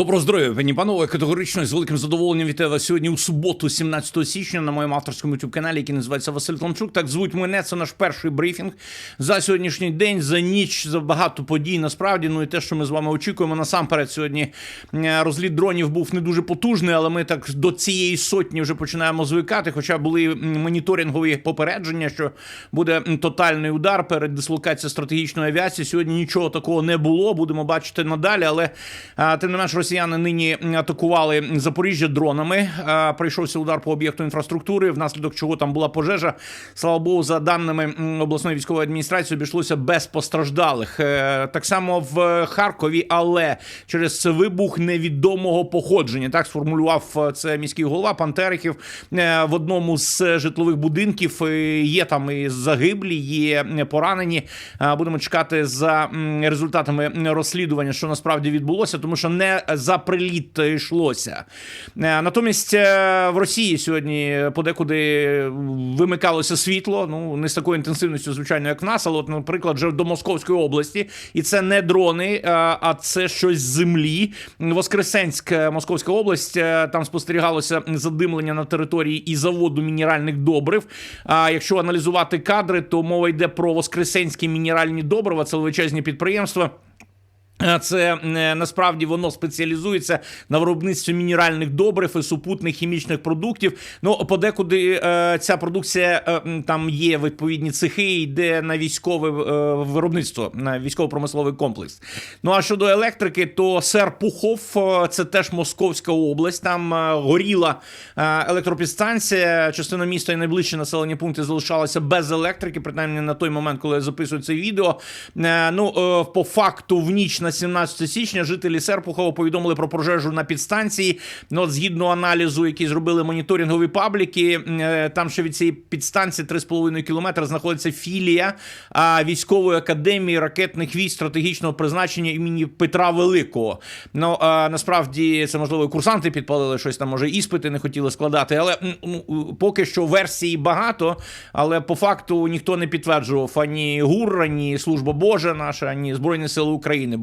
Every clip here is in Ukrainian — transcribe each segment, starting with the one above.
Доброго здоров'я, пані панове. Категорично з великим задоволенням вітаю вас сьогодні у суботу, 17 січня, на моєму авторському youtube каналі, який називається Василь Томчук. Так звуть мене. Це наш перший брифінг за сьогоднішній день, за ніч, за багато подій. Насправді, ну і те, що ми з вами очікуємо. Насамперед, сьогодні розліт дронів був не дуже потужний, але ми так до цієї сотні вже починаємо звикати. Хоча були моніторингові попередження, що буде тотальний удар перед дислокацією стратегічної авіації. Сьогодні нічого такого не було. Будемо бачити надалі, але тим не менш росіяни нині атакували Запоріжжя дронами. Прийшовся удар по об'єкту інфраструктури, внаслідок чого там була пожежа. Слава Богу, за даними обласної військової адміністрації, обійшлося без постраждалих. Е, Так само в Харкові, але через вибух невідомого походження. Так сформулював е, це міський голова пан Терехів Е, в одному з житлових будинків. Є там і загиблі, є поранені. Будемо чекати за результатами розслідування, що насправді відбулося, тому що не за приліт йшлося. Е, Натомість е, в Росії сьогодні подекуди вимикалося світло. Ну не з такою інтенсивністю, звичайно, як в нас, але, от, наприклад, вже до Московської області, і це не дрони, е, а це щось з землі. Воскресенськ, Московська область. Там спостерігалося задимлення на території і заводу мінеральних добрив. А якщо аналізувати кадри, то мова йде про Воскресенські мінеральні добрива, це величезні підприємства. Е, Це е, насправді воно спеціалізується на виробництві мінеральних добрив і супутних хімічних продуктів. Ну подекуди е, ця продукція е, там є відповідні цехи, йде на військове е, виробництво, на військово-промисловий комплекс. Ну а щодо електрики, то Серпухов, е, це теж Московська область. Там горіла електропідстанція. Частина міста і найближчі населені пункти залишалися без електрики, принаймні на той момент, коли я записую це відео. Е, Ну е, по факту в ніч на 17 січня жителі Серпухова повідомили про пожежу на підстанції. Ну, от згідно аналізу, який зробили моніторингові пабліки, е, там ще від цієї підстанції 3,5 кілометри знаходиться філія військової академії ракетних військ стратегічного призначення імені Петра Великого. Ну насправді це можливо курсанти підпалили щось там, може іспити не хотіли складати. Але поки що версій багато, але по факту ніхто не підтверджував ані ГУР, ані Служба Божа наша, ані Збройні Сили України.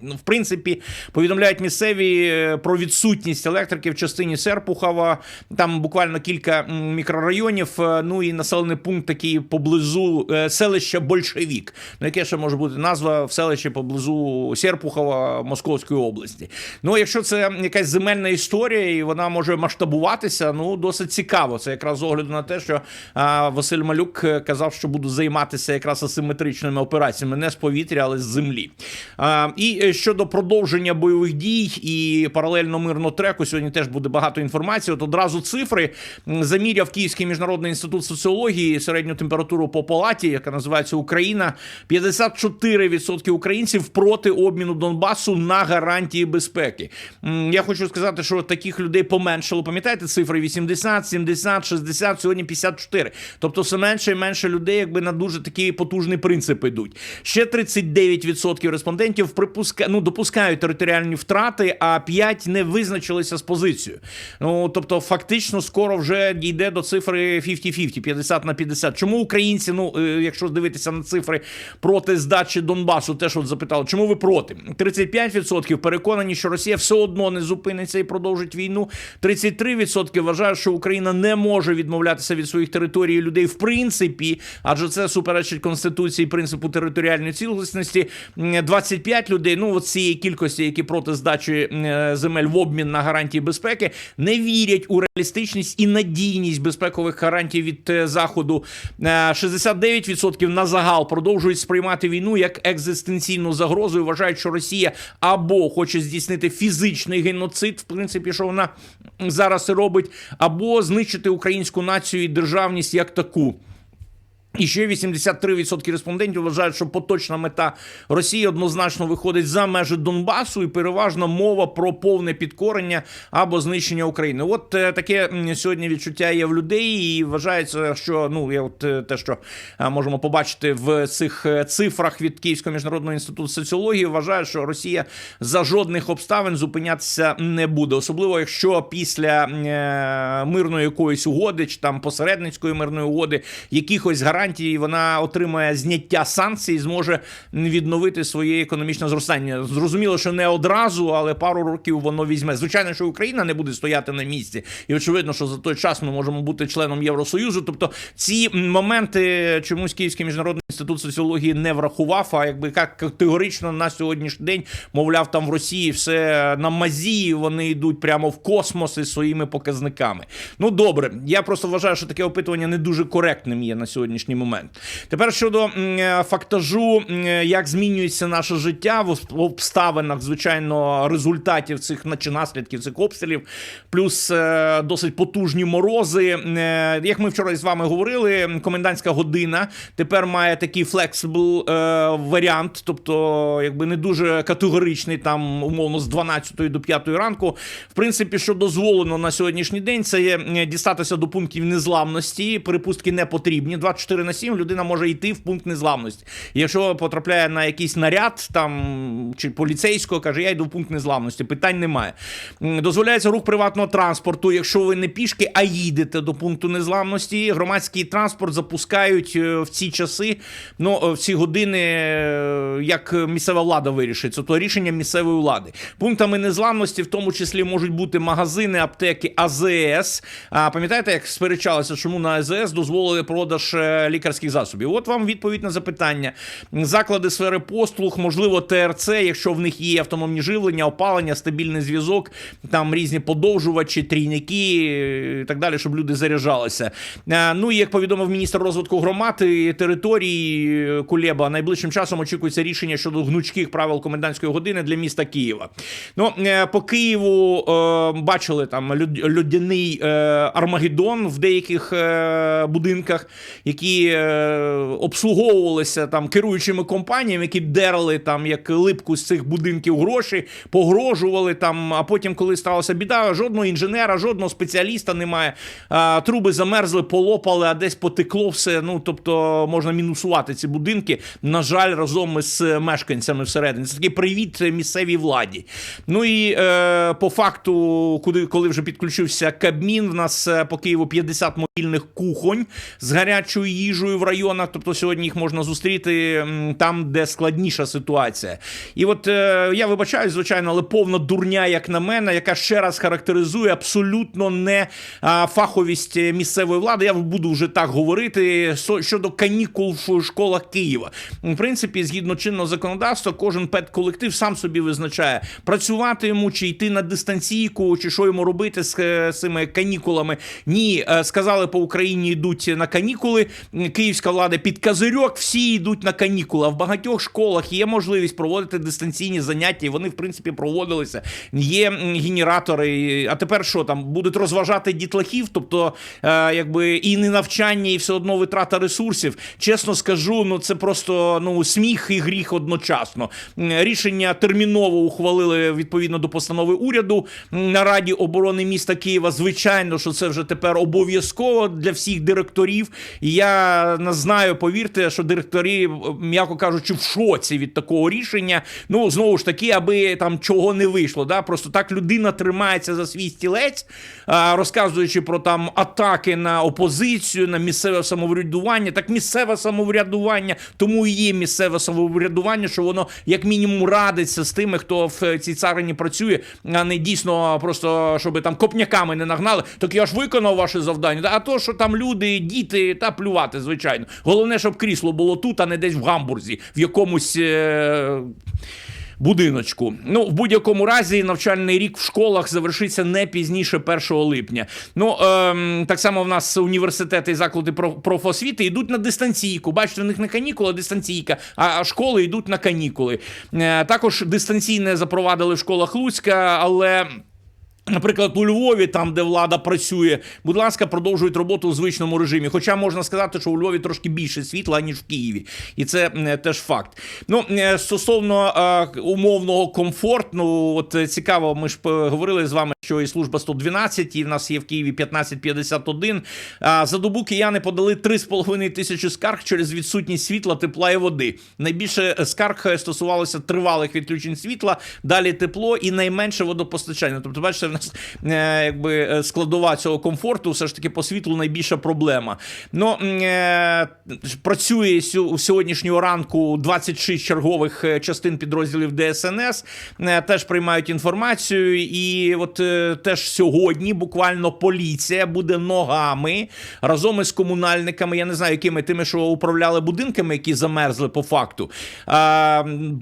Ну, В принципі, повідомляють місцеві е, про відсутність електрики в частині Серпухова. Там буквально кілька мікрорайонів. е, Ну і населений пункт такий поблизу е, селища Большевік. Ну, яке ще може бути назва в селищі поблизу Серпухова Московської області. Ну, якщо це якась земельна історія, і вона може масштабуватися, ну досить цікаво. Це якраз з огляду на те, що а, Василь Малюк казав, що буду займатися якраз асиметричними операціями, не з повітря, але з землі. А, і е, щодо продовження бойових дій і паралельно мирного треку, сьогодні теж буде багато інформації. От одразу цифри заміряв Київський міжнародний інститут соціології середню температуру по палаті, яка називається Україна. 54% українців проти обміну Донбасу на гарантії безпеки. Я хочу сказати, що таких людей поменшало. Пам'ятаєте цифри 80, 70, 60, сьогодні 54. Тобто все менше і менше людей, якби на дуже такі потужні принципи йдуть. Ще 39% респондентів років припуска... ну, допускають територіальні втрати, а 5 не визначилися з позицією. Ну тобто, фактично, скоро вже дійде до цифри 50-50, 50 на 50. Чому українці, ну е, якщо дивитися на цифри проти здачі Донбасу, теж от запитали, чому ви проти? 35% переконані, що Росія все одно не зупиниться і продовжить війну. 33% вважають, що Україна не може відмовлятися від своїх територій і людей в принципі, адже це суперечить конституції принципу територіальної цілісності. 25% 5 людей. Ну от цієї кількості, які проти здачі е, земель в обмін на гарантії безпеки, не вірять у реалістичність і надійність безпекових гарантій від е, заходу. Е, 69% на загал продовжують сприймати війну як екзистенційну загрозу. і Вважають, що Росія або хоче здійснити фізичний геноцид, в принципі, що вона зараз і робить, або знищити українську націю і державність як таку. І ще 83% респондентів вважають, що поточна мета Росії однозначно виходить за межі Донбасу, і переважно мова про повне підкорення або знищення України. От е, таке сьогодні відчуття є в людей, і вважається, що ну я от е, те, що е, можемо побачити в цих цифрах від Київського міжнародного інституту соціології, вважає, що Росія за жодних обставин зупинятися не буде, особливо якщо після мирної якоїсь угоди чи там посередницької мирної угоди якихось гарантій гарантії вона отримає зняття санкцій, зможе відновити своє економічне зростання. Зрозуміло, що не одразу, але пару років воно візьме. Звичайно, що Україна не буде стояти на місці, і очевидно, що за той час ми можемо бути членом Євросоюзу. Тобто ці моменти чомусь Київський міжнародний інститут соціології не врахував. А якби як категорично на сьогоднішній день, мовляв, там в Росії все на мазі, вони йдуть прямо в космос із своїми показниками. Ну добре, я просто вважаю, що таке опитування не дуже коректним є на сьогоднішній момент. Тепер щодо е, фактажу, е, як змінюється наше життя в обставинах, звичайно, результатів цих чи наслідків цих обстрілів, плюс е, досить потужні морози. Як ми вчора з вами говорили, комендантська година тепер має такий флексибл варіант, тобто, якби не дуже категоричний, там умовно з 12 до 5 ранку. В принципі, що дозволено на сьогоднішній день, це є дістатися до пунктів незламності. Перепустки не потрібні. 24 на 7 людина може йти в пункт незламності. Якщо потрапляє на якийсь наряд там чи поліцейського, каже, я йду в пункт незламності. Питань немає. Дозволяється рух приватного транспорту, якщо ви не пішки, а їдете до пункту незламності. Громадський транспорт запускають е, в ці часи, ну е, в ці години, е, як місцева влада вирішить. Це то рішення місцевої влади. Пунктами незламності, в тому числі, можуть бути магазини, аптеки, АЗС. А пам'ятаєте, як сперечалися, чому на АЗС дозволили продаж лікарських засобів? От вам відповідь на запитання. Заклади сфери послуг, можливо, ТРЦ, якщо в них є автономні живлення, опалення, стабільний зв'язок, там різні подовжувачі, трійники е, і так далі, щоб люди заряджалися. Е, Ну і як повідомив міністр розвитку громад і територій е, Кулеба, найближчим часом очікується рішення щодо гнучких правил комендантської години для міста Києва. Ну е, по Києву е, бачили там людяний е, Армагеддон в деяких е, будинках, які е, обслуговувалися там керуючими компаніями, які дерли там як липку з цих будинків гроші, погрожували там. А потім, коли сталася біда, жодного інженера, жодного спеціаліста немає. Труби замерзли, полопали, а десь потекло все. Ну тобто можна мінусувати ці будинки. На жаль, разом із мешканцями всередині. Це такий привіт місцевій владі. Ну і е, по факту, куди коли вже підключився Кабмін, в нас е, по Києву 50 мобільних кухонь з гарячою їжею в районах. Тобто сьогодні їх можна зустріти там, де складніша ситуація. І от е, я вибачаюсь, звичайно, але повна дурня, як на мене, яка ще раз характеризує абсолютно не фаховість місцевої влади. Я буду вже так говорити щодо канікул в школах Києва. В принципі, згідно чинного законодавства, кожен педколектив сам собі визначає працювати йому чи йти на дистанційку, чи що йому робити з, е, цими канікулами. Ні, е, сказали по Україні йдуть на канікули. Київська влада під козирьок, всі йдуть на канікули. А в багатьох школах є можливість проводити дистанційні заняття, і вони, в принципі, проводилися. Є генератори. А тепер що там будуть розважати дітлахів? Тобто, е, якби і не навчання, і все одно витрата ресурсів. Чесно скажу, ну це просто ну сміх і гріх одночасно. Рішення терміново ухвалили відповідно до постанови уряду на раді оборони міста Києва. Звичайно, що це вже тепер обов'язково для всіх директорів. Я не знаю, повірте, що директорі, м'яко кажучи, в шоці від такого рішення. Ну знову ж таки, аби там чого не вийшло. Да? Просто так людина тримається за свій стілець, розказуючи про там атаки на опозицію, на місцеве самоврядування. Так місцеве самоврядування, тому і є місцеве самоврядування, що воно як мінімум радиться з тими, хто в цій царині працює, а не дійсно просто щоб там копняками не нагнали. Так я ж виконав ваше завдання. А то, що там люди, діти, та плювати, звичайно. Головне, щоб крісло було тут, а не десь в гамбурзі, в якомусь. Е- будиночку. Ну, в будь-якому разі, навчальний рік в школах завершиться не пізніше 1 липня. Ну, ем, так само в нас університети і заклади про- профосвіти йдуть на дистанційку. Бачите, в них не канікула, а дистанційка, а школи йдуть на канікули. Е, також дистанційне запровадили в школах Луцька, але. Наприклад, у Львові, там де влада працює, будь ласка, продовжують роботу у звичному режимі. Хоча можна сказати, що у Львові трошки більше світла ніж в Києві, і це теж факт. Ну е, стосовно е, умовного комфорту, от е, цікаво, ми ж е, говорили з вами, що і служба 112, і в нас є в Києві 1551. А за добу кияни подали 3,5 тисячі скарг через відсутність світла, тепла і води. Найбільше скарг стосувалося тривалих відключень світла, далі тепло і найменше водопостачання. Тобто, бачите, нас е, якби е, складова цього комфорту, все ж таки по світлу найбільша проблема. Ну е, працює сю- сьогоднішнього ранку 26 чергових частин підрозділів ДСНС, теж приймають інформацію. І от теж сьогодні буквально поліція буде ногами разом із комунальниками. Я не знаю, якими тими, що управляли будинками, які замерзли по факту.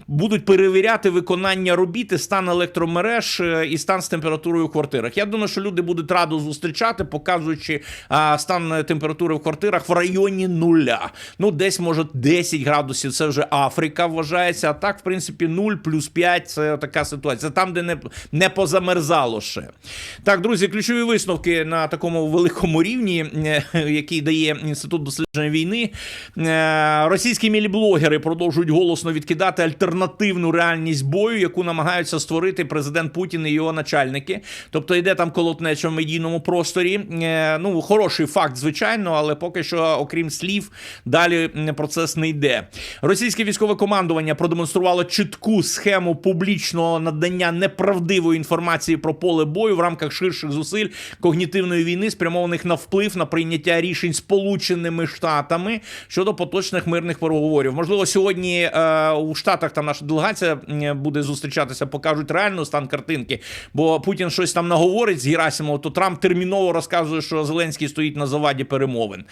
Будуть перевіряти виконання робіт стан електромереж і стан з температурою в квартирах. Я думаю, що люди будуть радо зустрічати, показуючи а, стан е, температури в квартирах в районі нуля. Ну, десь може 10 градусів. Це вже Африка вважається. А так, в принципі, 0 плюс 5 це така ситуація. Там, де не, не позамерзало ще. Так, друзі, ключові висновки на такому великому рівні, е, який дає інститут дослідження війни. Е, Російські міліблогери продовжують голосно відкидати альтернативну реальність бою, яку намагаються створити президент Путін і його начальники. Тобто йде там колотнеча в медійному просторі. Е, Ну, хороший факт, звичайно, але поки що, окрім слів, далі процес не йде. Російське військове командування продемонструвало чітку схему публічного надання неправдивої інформації про поле бою в рамках ширших зусиль когнітивної війни, спрямованих на вплив на прийняття рішень Сполученими Штатами щодо поточних мирних переговорів. Можливо, сьогодні е, у Штатах там наша делегація буде зустрічатися, покажуть реально стан картинки. Бо Путін щось там наговорить з Герасимовим, то Трамп терміново розказує, що Зеленський стоїть на заваді перемовин.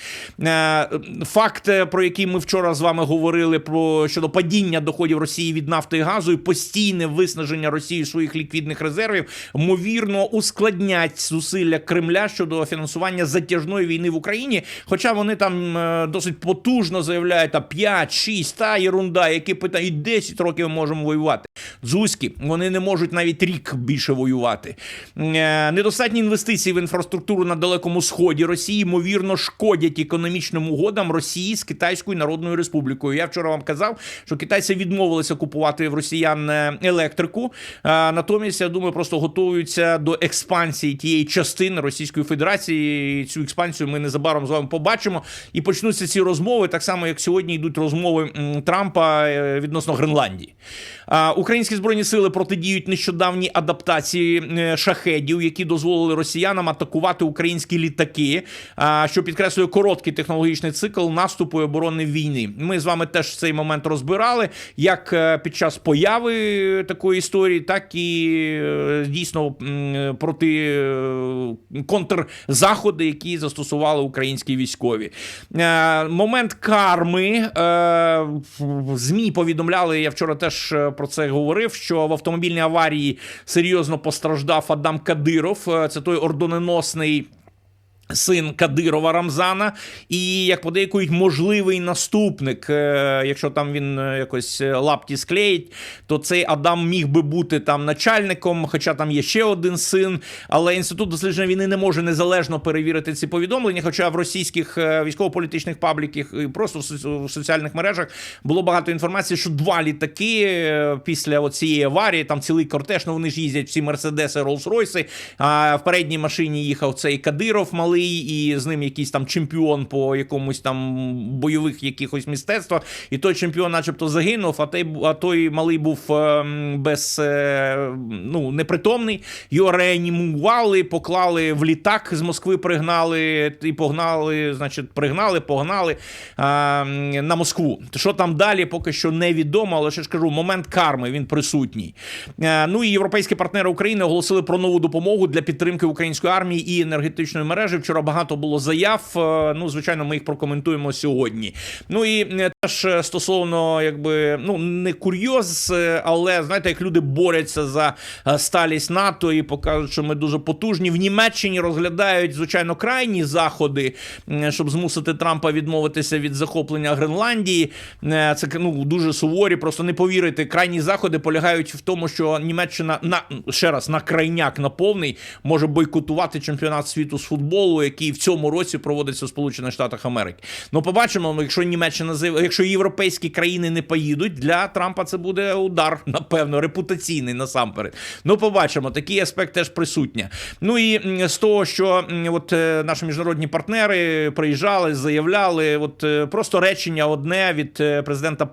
Е, факт, е, про який ми вчора з вами говорили, про щодо падіння доходів Росії від нафти і газу і постійне виснаження Росії своїх ліквідних резервів, ймовірно, ускладнять зусилля Кремля щодо фінансування затяжної війни в Україні. Хоча вони там е, досить потужно заявляють та 5, 6, та єрунда, які питають, і 10 років ми можемо воювати. Дзузькі, вони не можуть навіть рік більше воювати. Е, Недостатні інвестиції в інфраструктуру на далекому сході Росії ймовірно шкодять економічним угодам Росії з Китайською Народною Республікою. Я вчора вам казав, що китайці відмовилися купувати в росіян е, електрику. Натомість я думаю, просто готуються до експансії тієї частини Російської Федерації. І Цю експансію ми незабаром з вами побачимо. І почнуться ці розмови, так само як сьогодні йдуть розмови Трампа е, відносно Гренландії. Українські збройні сили протидіють нещодавній адаптації е, шахедів, які дозволили росіянам атакувати українські літаки, що підкреслює короткий технологічний цикл наступу і оборони війни. Ми з вами теж цей момент розбирали, як е, під час появи такої історії, так і е, дійсно проти е, контрзаходи, які застосували українські військові. Е, Момент карми е, ЗМІ повідомляли. Я вчора теж е, про це говорив. Що в автомобільній аварії серйозно постраждав Адам Кадиров. Е, Це той ордоненосний. Син Кадирова Рамзана, і як подейкують, можливий наступник. Е, Якщо там він е, якось е, лапті склеїть, то цей Адам міг би бути там начальником, хоча там є ще один син. Але інститут дослідження війни не може незалежно перевірити ці повідомлення. Хоча в російських військово-політичних пабліках і просто в соціальних мережах було багато інформації, що два літаки після цієї аварії, там цілий кортеж, ну вони ж їздять всі мерседеси, Роллс-Ройси. А в передній машині їхав цей Кадиров малий, і з ним якийсь там чемпіон по якомусь там бойових якихось мистецтвах. І той чемпіон, начебто, загинув, а той, а той малий був ем, без е, ну, непритомний. Його реанімували, поклали в літак з Москви, пригнали і погнали, значить, пригнали, погнали е, на Москву. Що там далі, поки що невідомо, але ще ж кажу, момент карми він присутній. Е, ну і європейські партнери України оголосили про нову допомогу для підтримки української армії і енергетичної мережі. Вчора багато було заяв. Е, Ну, звичайно, ми їх прокоментуємо сьогодні. Ну і е, теж е, стосовно, якби ну не курйоз, але знаєте, як люди борються за сталість НАТО і показують, що ми дуже потужні. В Німеччині розглядають звичайно крайні заходи, щоб змусити Трампа відмовитися від захоплення Гренландії. Це ну дуже суворі. Просто не повірите. Крайні заходи полягають в тому, що Німеччина на ще раз на крайняк на повний може бойкотувати чемпіонат світу з футболу, який в цьому році проводиться в Сполучених Штатах Америки. Ну, побачимо, якщо Німеччина якщо європейські країни не поїдуть, для Трампа це буде удар, напевно, репутаційний насамперед. Ну, побачимо, такий аспект теж присутня. Ну і з того, що от е, наші міжнародні партнери приїжджали, заявляли, от е, просто речення одне від е, президента.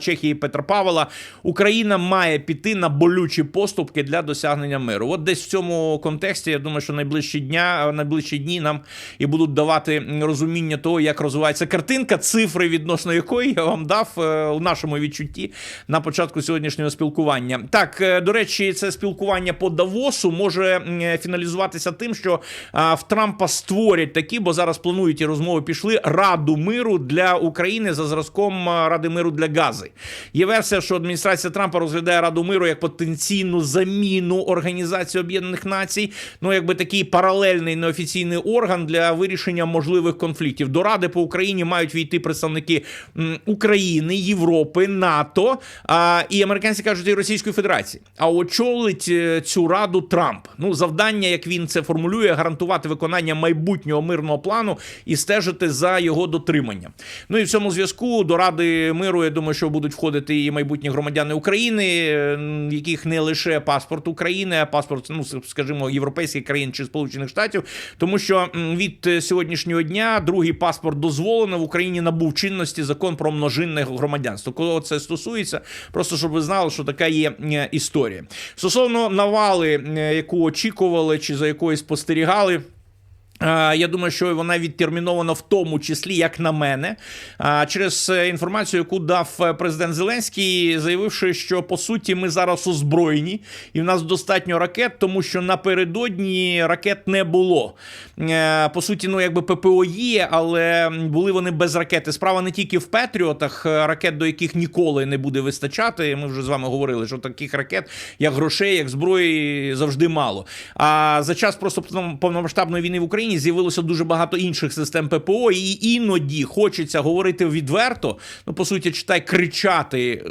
Чехії Петра Павла, Україна має піти на болючі поступки для досягнення миру. От десь в цьому контексті я думаю, що найближчі дня, найближчі дні нам і будуть давати розуміння того, як розвивається картинка, цифри відносно якої я вам дав е, у нашому відчутті на початку сьогоднішнього спілкування. Так, е, до речі, це спілкування по Давосу може фіналізуватися тим, що в Трампа створять такі, бо зараз планують і розмови пішли Раду миру для України за зразком Ради миру для Гази. Є версія, що адміністрація Трампа розглядає Раду миру як потенційну заміну Організації Об'єднаних Націй, ну якби такий паралельний неофіційний орган для вирішення можливих конфліктів. До Ради по Україні мають війти представники України, Європи, НАТО а, і американці кажуть, і Російської Федерації. А очолить е, цю раду Трамп. Ну, завдання, як він це формулює, гарантувати виконання майбутнього мирного плану і стежити за його дотриманням. Ну і в цьому зв'язку до Ради миру, я думаю, що будуть входити і майбутні громадяни України, яких не лише паспорт України, а паспорт, ну скажімо, європейських країн чи Сполучених Штатів, тому що від е, сьогоднішнього дня другий паспорт дозволено в Україні набув чинності закон про множинне громадянство. Кого це стосується, просто щоб ви знали, що така є історія. Стосовно навали, яку очікували чи за якою спостерігали. Я думаю, що вона відтермінована в тому числі, як на мене, через е, інформацію, яку дав е, президент Зеленський, заявивши, що по суті ми зараз озброєні, і в нас достатньо ракет, тому що напередодні ракет не було. Е, По суті, ну якби ППО є, але були вони без ракети. Справа не тільки в Петріотах, ракет, до яких ніколи не буде вистачати. Ми вже з вами говорили, що таких ракет, як грошей, як зброї, завжди мало. А за час просто повномасштабної війни в Україні з'явилося дуже багато інших систем ППО, і іноді хочеться говорити відверто, ну по суті, читай кричати е,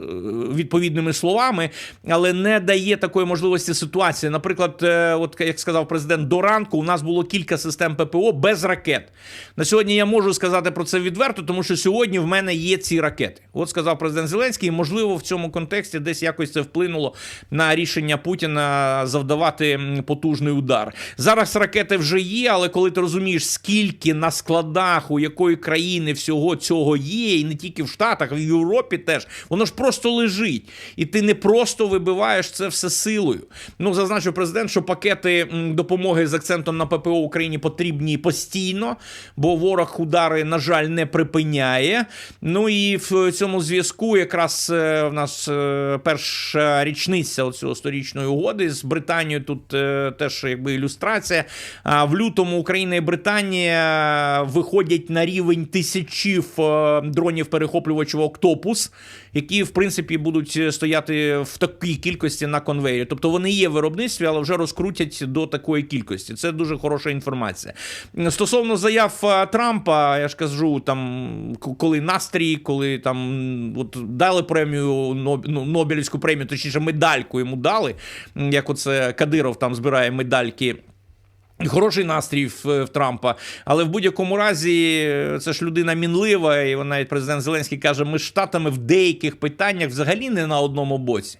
відповідними словами, але не дає такої можливості ситуації. Наприклад, е, от як сказав президент до ранку, у нас було кілька систем ППО без ракет. На сьогодні я можу сказати про це відверто, тому що сьогодні в мене є ці ракети. От сказав президент Зеленський, і можливо в цьому контексті десь якось це вплинуло на рішення Путіна завдавати потужний удар. Зараз ракети вже є, але коли ти розумієш, скільки на складах у якої країни всього цього є, і не тільки в Штатах, а в Європі теж, воно ж просто лежить. І ти не просто вибиваєш це все силою. Ну, зазначив президент, що пакети допомоги з акцентом на ППО Україні потрібні постійно, бо ворог удари, на жаль, не припиняє. Ну і в цьому зв'язку якраз е, в нас е, перша річниця цього сторічної угоди з Британією. Тут е, теж якби ілюстрація. В лютому Україна і Британія виходять на рівень тисячів е, дронів перехоплювачів Октопус, які в принципі будуть стояти в такій кількості на конвейері. Тобто вони є в виробництві, але вже розкрутять до такої кількості. Це дуже хороша інформація. Стосовно заяв е, Трампа, я ж кажу, там коли настрій, коли там от дали премію ну, Нобелівську премію, точніше медальку йому дали. Як оце Кадиров там збирає медальки. Хороший настрій в, в Трампа, але в будь-якому разі це ж людина мінлива, і вона навіть президент Зеленський каже: ми з штатами в деяких питаннях взагалі не на одному боці.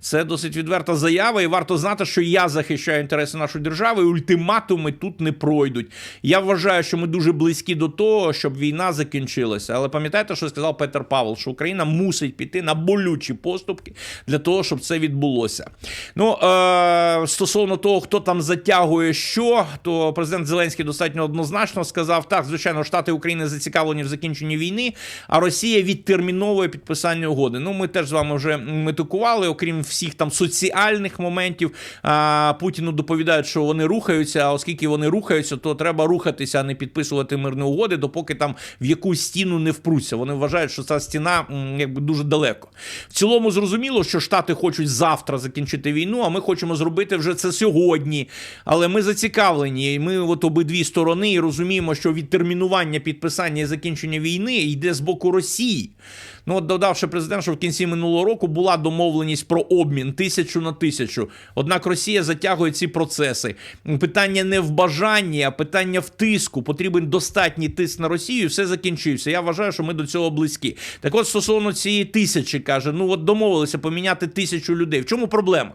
Це досить відверта заява, і варто знати, що я захищаю інтереси нашої держави. і Ультиматуми тут не пройдуть. Я вважаю, що ми дуже близькі до того, щоб війна закінчилася. Але пам'ятаєте, що сказав Петер Павел, що Україна мусить піти на болючі поступки для того, щоб це відбулося. Ну е- стосовно того, хто там затягує що, то президент Зеленський достатньо однозначно сказав: так, звичайно, Штати України зацікавлені в закінченні війни, а Росія відтерміновує підписання угоди. Ну, ми теж з вами вже метикували, окрім всіх там соціальних моментів. А, Путіну доповідають, що вони рухаються. А оскільки вони рухаються, то треба рухатися, а не підписувати мирні угоди, допоки там в якусь стіну не впруться. Вони вважають, що ця стіна якби дуже далеко. В цілому зрозуміло, що Штати хочуть завтра закінчити війну, а ми хочемо зробити вже це сьогодні. Але ми зацікавлені, і ми от обидві сторони і розуміємо, що відтермінування підписання і закінчення війни йде з боку Росії. Ну, от додавши президент, що в кінці минулого року була домовленість про обмін тисячу на тисячу. Однак Росія затягує ці процеси. Питання не в бажанні, а питання в тиску. Потрібен достатній тиск на Росію, все закінчився. Я вважаю, що ми до цього близькі. Так от стосовно цієї тисячі каже: ну от домовилися поміняти тисячу людей. В чому проблема?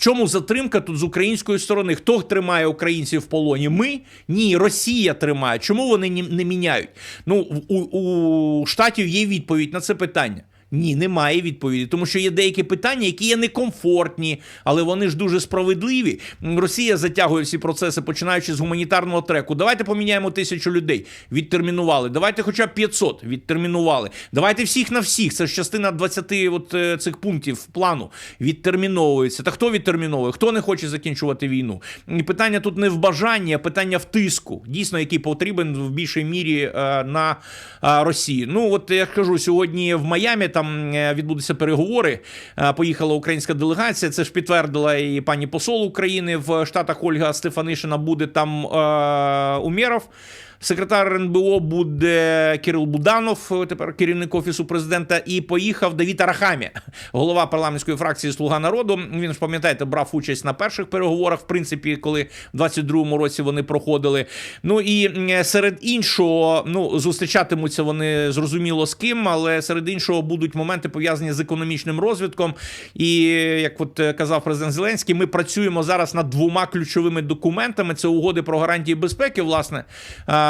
Чому затримка тут з української сторони? Хто тримає українців в полоні? Ми? Ні, Росія тримає. Чому вони не міняють? Ну, у, у штатів є відповідь на це питання. Ні, немає відповіді, тому що є деякі питання, які є некомфортні, але вони ж дуже справедливі. Росія затягує всі процеси, починаючи з гуманітарного треку. Давайте поміняємо тисячу людей. Відтермінували. Давайте, хоча б 500 відтермінували. Давайте всіх на всіх. Це ж частина 20 от е, цих пунктів плану відтерміновується. Та хто відтерміновує? Хто не хоче закінчувати війну? І питання тут не в бажанні, а питання в тиску, дійсно, який потрібен в більшій мірі е, на е, Росію. Ну от я кажу, сьогодні в Майамі там е, відбудуться переговори. Е, Поїхала українська делегація. Це ж підтвердила і пані посол України в Штатах Ольга Стефанишина. Буде там е, Умєров. Секретар РНБО буде Кирил Буданов, тепер керівник офісу президента, і поїхав Давід Арахамі, голова парламентської фракції Слуга народу. Він ж пам'ятаєте, брав участь на перших переговорах, в принципі, коли в 22-му році вони проходили. Ну і серед іншого, ну зустрічатимуться вони зрозуміло з ким, але серед іншого будуть моменти пов'язані з економічним розвитком. І як от е, казав президент Зеленський, ми працюємо зараз над двома ключовими документами: це угоди про гарантії безпеки, власне.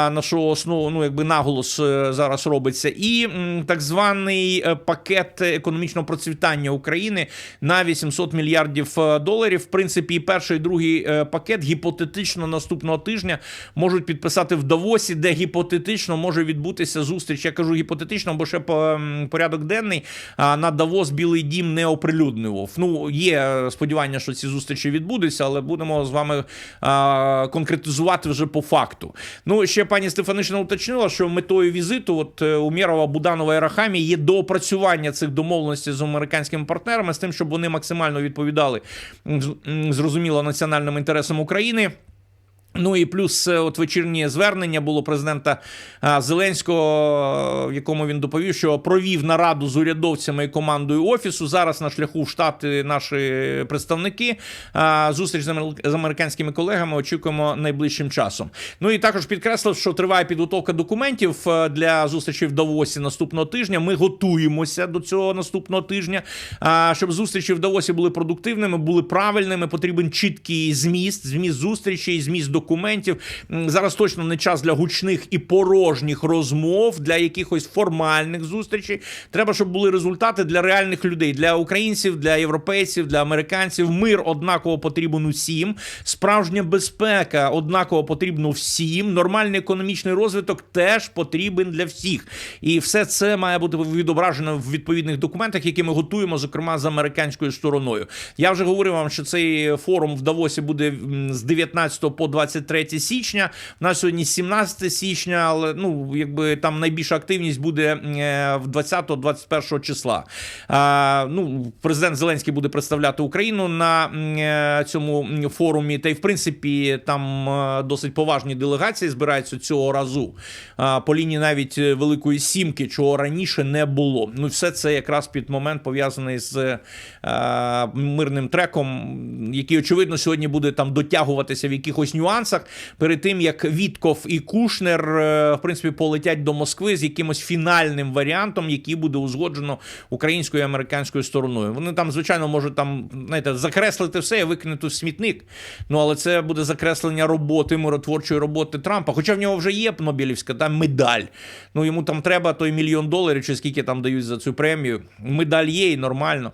На що основу ну якби наголос е, зараз робиться, і так званий е, пакет економічного процвітання України на 800 мільярдів е, доларів. В принципі, перший і другий пакет гіпотетично наступного тижня можуть підписати в Давосі, де гіпотетично може відбутися зустріч. Я кажу гіпотетично, бо ще порядок денний на Давос Білий Дім не оприлюднював. Ну є сподівання, що ці зустрічі відбудуться, але будемо з вами конкретизувати вже по факту. Ну ще пані Стефанишина уточнила, що метою візиту от е, Умєрова, Буданова і Рахамі є доопрацювання цих домовленостей з американськими партнерами з тим, щоб вони максимально відповідали зрозуміло національним інтересам України. Ну і плюс е, от вечірнє звернення було президента Зеленського, в якому він доповів, що провів нараду з урядовцями і командою офісу. Зараз на шляху в штати наші представники. Зустріч з американськими колегами очікуємо найближчим часом. Ну і також підкреслив, що триває підготовка документів е, для зустрічі в Давосі наступного тижня. Ми готуємося до цього наступного тижня. Щоб зустрічі в Давосі були продуктивними, були правильними. Потрібен чіткий зміст, зміст зустрічей, зміст документів. М, Зараз точно не час для гучних і порожніх розмов, для якихось формальних зустрічей. Треба, щоб були результати для реальних людей, для українців, для європейців, для американців. Мир однаково потрібен усім. Справжня безпека однаково потрібно всім. Нормальний економічний розвиток теж потрібен для всіх. І все це має бути відображено в відповідних документах, які ми готуємо, зокрема з американською стороною. Я вже говорив вам, що цей форум в Давосі буде з 19 по 23 січня. У нас сьогодні 17 січня, але ну якби там найбільша активність буде е, в 20-21 числа. Ну, президент Зеленський буде представляти Україну на е, цьому форумі. Та й в принципі там е, досить поважні делегації збираються цього разу. По лінії навіть Великої Сімки, чого раніше не було. Ну, все це якраз під момент пов'язаний з мирним треком, який очевидно сьогодні буде там дотягуватися в якихось нюансах перед тим як Вітков і Кушнер е, в принципі полетять до Москви з якимось фінальним варіантом, який буде узгоджено українською і американською стороною. Вони там, звичайно, можуть там знаєте, закреслити все і викинути в смітник. Ну але це буде закреслення роботи, миротворчої роботи Трампа. Хоча в нього вже є Нобелівська там медаль. Ну йому там треба той мільйон доларів, чи скільки там дають за цю премію. Медаль є і нормально.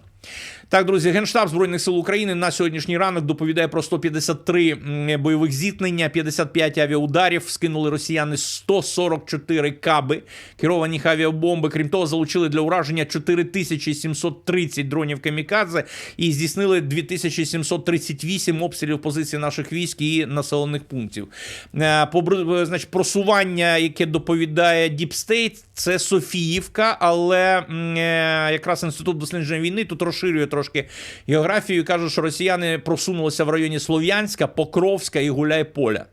Так, друзі, Генштаб Збройних сил України на сьогоднішній ранок доповідає про 153 бойових зіткнення, 55 авіаударів. Скинули росіяни 144 каби, керовані авіабомби. Крім того, залучили для ураження 4730 дронів камікадзе і здійснили 2738 обстрілів позицій наших військ і населених пунктів. Е, побр- Значить, просування, яке доповідає State, це Софіївка, але е, якраз інститут дослідження війни тут розширює трошки географію каже, що росіяни просунулися в районі Слов'янська, Покровська і Гуляйполя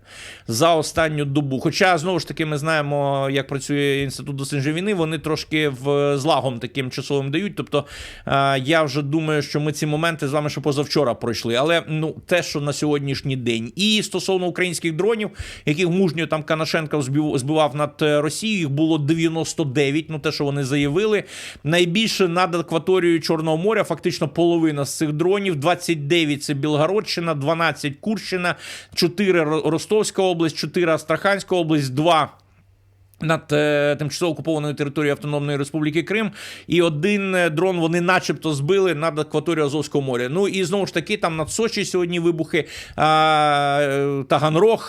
за останню добу. Хоча знову ж таки ми знаємо, як працює інститут дослідження війни. Вони трошки в злагом таким часовим дають. Тобто е, я вже думаю, що ми ці моменти з вами ще позавчора пройшли. Але ну те, що на сьогоднішній день, і стосовно українських дронів, яких мужньо там Канашенко збивав над е, Росією, їх було 99, Ну те, що вони заявили. Найбільше над акваторією Чорного моря, фактично половина з цих дронів. 29 це Білгородщина, 12 Курщина, 4 Ростовська область, 4 Астраханська область, 2 Над е, тимчасово окупованою територією Автономної Республіки Крим, і один е, дрон вони, начебто, збили над акваторією Азовського моря. Ну і знову ж таки, там над Сочі сьогодні вибухи а, е, Таганрог.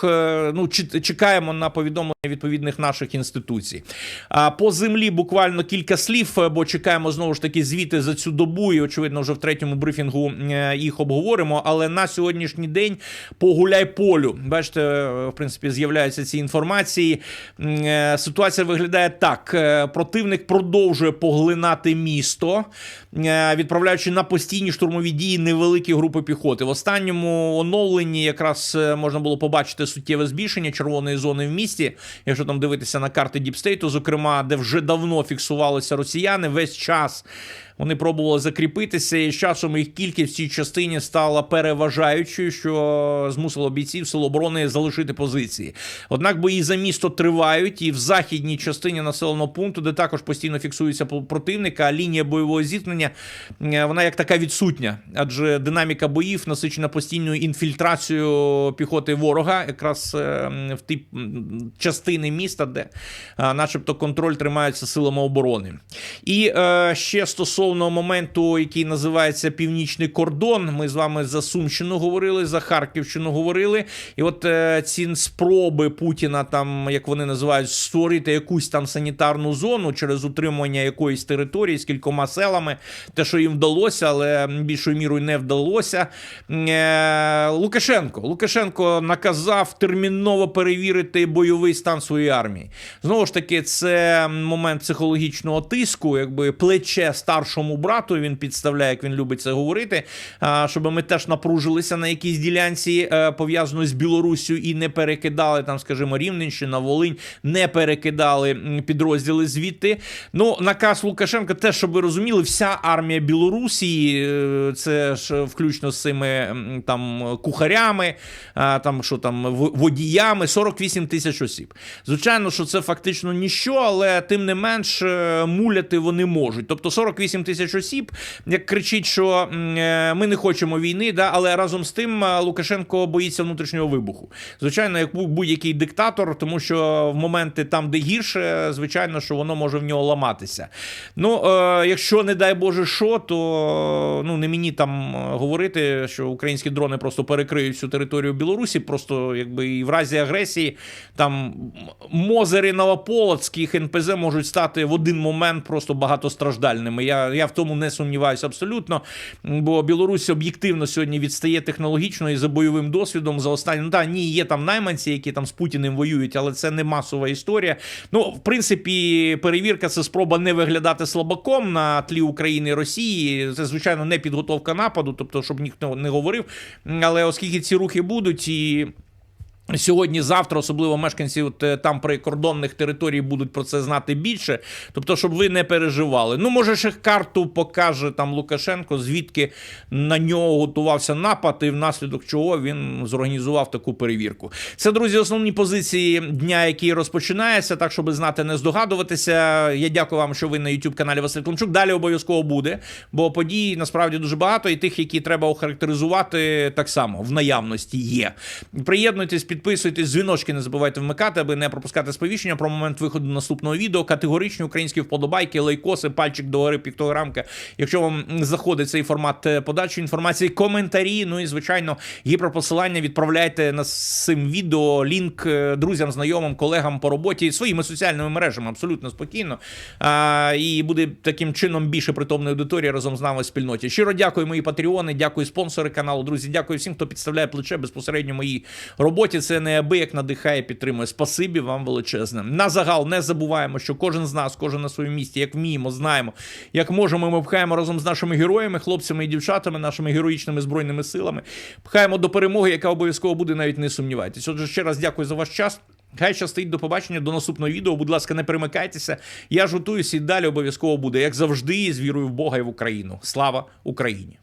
Ну, чекаємо на повідомлення відповідних наших інституцій. А по землі буквально кілька слів, бо чекаємо знову ж таки звіти за цю добу. І очевидно, вже в третьому брифінгу їх обговоримо. Але на сьогоднішній день по гуляй-полю, бачите, в принципі, з'являються ці інформації. Ситуація виглядає так: Е, противник продовжує поглинати місто, е, відправляючи на постійні штурмові дії невеликі групи піхоти. В останньому оновленні якраз е, можна було побачити суттєве збільшення червоної зони в місті, якщо там дивитися на карти Діпстейту, зокрема, де вже давно фіксувалися росіяни, весь час. Вони пробували закріпитися, і з часом їх кількість в цій частині стала переважаючою, що змусило бійців Сил оборони залишити позиції. Однак бої за місто тривають, і в західній частині населеного пункту, де також постійно фіксується по- противник, а лінія бойового зіткнення е, вона як така відсутня, адже динаміка боїв насичена постійною інфільтрацією піхоти ворога, якраз е, в ті частини міста, де, е, начебто, контроль тримається силами оборони. І ще стосовно моменту, який називається Північний кордон, ми з вами за Сумщину говорили, за Харківщину говорили. І от е, ці спроби Путіна, там, як вони називають, створити якусь там санітарну зону через утримання якоїсь території з кількома селами, те, що їм вдалося, але більшою мірою не вдалося. Е, Лукашенко. Лукашенко наказав терміново перевірити бойовий стан своєї армії. Знову ж таки, це момент психологічного тиску, якби плече старшому брату. Він підставляє, як він любить це говорити. Щоб ми теж напружилися на якійсь ділянці е, пов'язаної з Білоруссю і не перекидали там, скажімо, Рівненщина, Волинь, не перекидали підрозділи звідти. Ну, наказ Лукашенка, теж, щоб ви розуміли, вся армія Білорусі, е, це ж включно з цими там кухарями, там що там водіями, 48 тисяч осіб. Звичайно, що це фактично ніщо, але тим не менш е, муляти вони можуть. Тобто 48 тисяч осіб, як кричить, що е, ми не хочемо війни, да, але разом з тим е, Лукашенко боїться внутрішнього вибуху. Звичайно, як будь- будь-який диктатор, тому що в моменти там, де гірше, звичайно, що воно може в нього ламатися. Ну, е, якщо не дай Боже, що, то ну не мені там говорити, що українські дрони просто перекриють всю територію Білорусі, просто якби і в разі агресії там Мозери Новополоцьких НПЗ можуть стати в один момент просто багатостраждальними. Я, я в тому не сумніваюся абсолютно. Бо Білорусь об'єктивно сьогодні відстає технологічно і за бойовим досвідом за останні. Ну, та, ні, є там найманці, які там з Путіним воюють, але це не масова історія. Ну, в принципі, перевірка це спроба не виглядати слабаком на тлі України і Росії. Це, звичайно, не підготовка нападу, тобто, щоб ніхто не говорив. Але оскільки ці рухи будуть і. Сьогодні, завтра, особливо мешканці от, е, там прикордонних територій будуть про це знати більше. Тобто, щоб ви не переживали. Ну, може, ще карту покаже там Лукашенко, звідки на нього готувався напад, і внаслідок чого він зорганізував таку перевірку. Це, друзі, основні позиції дня, який розпочинається. Так, щоб знати, не здогадуватися. Я дякую вам, що ви на youtube каналі Василь Климчук. Далі обов'язково буде, бо подій насправді дуже багато, і тих, які треба охарактеризувати, так само в наявності є. Приєднуйтесь, підписуйтесь, дзвіночки не забувайте вмикати, аби не пропускати сповіщення про момент виходу наступного відео. Категоричні українські вподобайки, лайкоси, пальчик догори, піктограмка. Якщо вам заходить цей формат е, подачі інформації, коментарі. Ну і звичайно, гіперпосилання відправляйте на цим відео лінк е, друзям, знайомим, колегам по роботі своїми соціальними мережами абсолютно спокійно. А, і буде таким чином більше притомної аудиторії разом з нами в спільноті. Щиро дякую, мої патреони, дякую спонсори каналу. Друзі, дякую всім, хто підставляє плече безпосередньо моїй роботі. Це неабияк надихає, підтримує. Спасибі вам величезне. На загал не забуваємо, що кожен з нас, кожен на своєму місці, як вміємо, знаємо, як можемо, ми пхаємо разом з нашими героями, хлопцями і дівчатами, нашими героїчними збройними силами. Пхаємо до перемоги, яка обов'язково буде, навіть не сумнівайтесь. Отже, ще раз дякую за ваш час. Хай щастить до побачення, до наступного відео. Будь ласка, не перемикайтеся. Я ж готуюся і далі обов'язково буде, як завжди, з вірою в Бога і в Україну. Слава Україні!